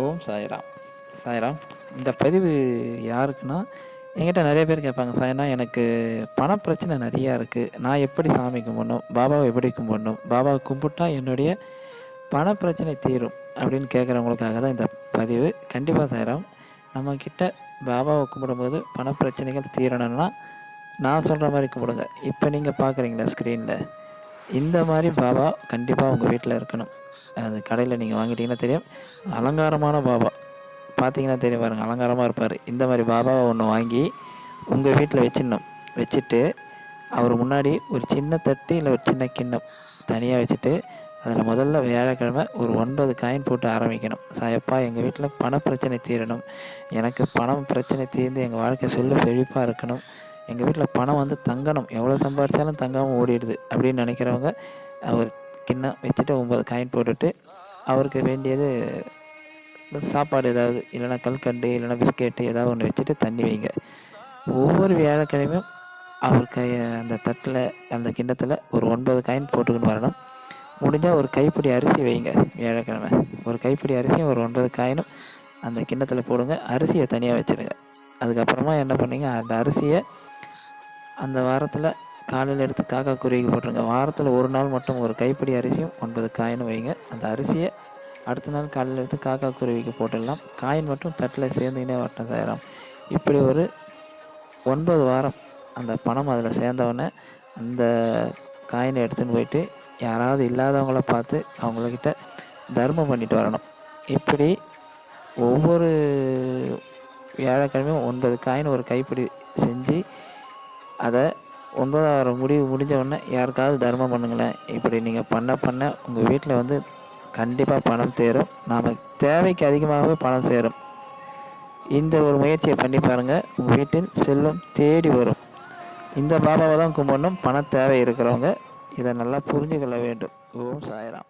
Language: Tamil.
ஓம் சாய்ராம். சாய்ராம் இந்த பதிவு யாருக்குன்னா என்கிட்ட நிறைய பேர் கேட்பாங்க சாய்னா எனக்கு பண பிரச்சனை நிறையா இருக்குது நான் எப்படி சாமி கும்பிடணும்? பாபாவை எப்படி கும்பிடணும்? பாபாவை கும்பிட்டா என்னுடைய பண பிரச்சனை தீரும். அப்படின்னு கேட்குறவங்களுக்காக தான் இந்த பதிவு. கண்டிப்பாக சாய்ராம் நம்மக்கிட்ட பாபாவை கும்பிடும்போது பண பிரச்சனைகள் தீரணும்னா நான் சொல்கிற மாதிரி கும்பிடுங்க. இப்போ நீங்கள் பார்க்குறீங்களா ஸ்க்ரீனில் இந்த மாதிரி பாபா கண்டிப்பாக உங்கள் வீட்டில் இருக்கணும். அது கடையில் நீங்கள் வாங்கிட்டீங்கன்னா தெரியும். அலங்காரமான பாபா. பார்த்தீங்கன்னா தெரியும் பாருங்கள் அலங்காரமாக இருப்பார். இந்த மாதிரி பாபாவை ஒன்று வாங்கி உங்கள் வீட்டில் வச்சிடணும். வச்சுட்டு அவர் முன்னாடி ஒரு சின்ன தட்டு இல்லை ஒரு சின்ன கிண்ணம் தனியாக வச்சுட்டு அதில் முதல்ல வியாழக்கிழமை ஒரு ஒன்பது காயின் போட்டு ஆரம்பிக்கணும். சாயப்பா எங்கள் வீட்டில் பண பிரச்சனை தீரணும். எனக்கு பணம் பிரச்சனை தீர்ந்து எங்கள் வாழ்க்கை செல்ல செழிப்பாக இருக்கணும். எங்கள் வீட்டில் பணம் வந்து தங்கணும். எவ்வளோ சம்பாரிச்சாலும் தங்காமல் ஓடிடுது அப்படின்னு நினைக்கிறவங்க அவர் கிண்ணம் வச்சுட்டு ஒம்பது காயின் போட்டுட்டு அவருக்கு வேண்டியது சாப்பாடு ஏதாவது இல்லைன்னா கல்கண்டு இல்லைன்னா பிஸ்கெட்டு ஏதாவது ஒன்று வச்சுட்டு தண்ணி வைங்க. ஒவ்வொரு வியாழக்கிழமையும் அவர் கை அந்த தட்டில் அந்த கிண்ணத்தில் ஒரு ஒன்பது காயின் போட்டுக்கிட்டு வரணும். முடிஞ்சால் ஒரு கைப்பிடி அரிசி வைங்க வியாழக்கிழமை. ஒரு கைப்பிடி அரிசியும் ஒரு ஒன்பது காயினும் அந்த கிண்ணத்தில் போடுங்க. அரிசியை தனியாக வச்சுருங்க. அதுக்கப்புறமா என்ன பண்ணீங்க? அந்த அரிசியை அந்த வாரத்தில் காலையில் எடுத்து காக்கா குருவிக்கு போட்டுருங்க. வாரத்தில் ஒரு நாள் மட்டும் ஒரு கைப்பிடி அரிசியும் ஒன்பது காயினும் வைங்க. அந்த அரிசியை அடுத்த நாள் காலையில் எடுத்து காக்கா குருவிக்கு போட்டுடலாம். காயின் மட்டும் தட்டில் சேர்ந்துக்கினே வட்டம் சேரும் இப்படி ஒரு ஒன்பது வாரம் அந்த பணம் அதில் சேர்ந்தவொடனே அந்த காயினை எடுத்துன்னு போயிட்டு யாராவது இல்லாதவங்கள பார்த்து அவங்கக்கிட்ட தர்மம் பண்ணிட்டு வரணும். இப்படி ஒவ்வொரு வியாழக்கிழமையும் ஒன்பது காயின் ஒரு கைப்பிடி செஞ்சு அதை ஒன்பதாயிரம் முடிவு முடிஞ்ச உடனே யாருக்காவது தர்மம் பண்ணுங்களேன். இப்படி நீங்கள் பண்ண பண்ண உங்கள் வீட்டில் வந்து கண்டிப்பாக பணம் சேரும். நாம் தேவைக்கு அதிகமாகவே பணம் சேரும். இந்த ஒரு முயற்சியை பண்ணி பாருங்கள் உங்கள் வீட்டில் செல்வம் தேடி வரும். இந்த பாபாவை தான் கும்பிடணும். பண தேவை இருக்கிறவங்க இதை நல்லா புரிஞ்சுக்கொள்ள வேண்டும். ஓம் சாய்ராம்.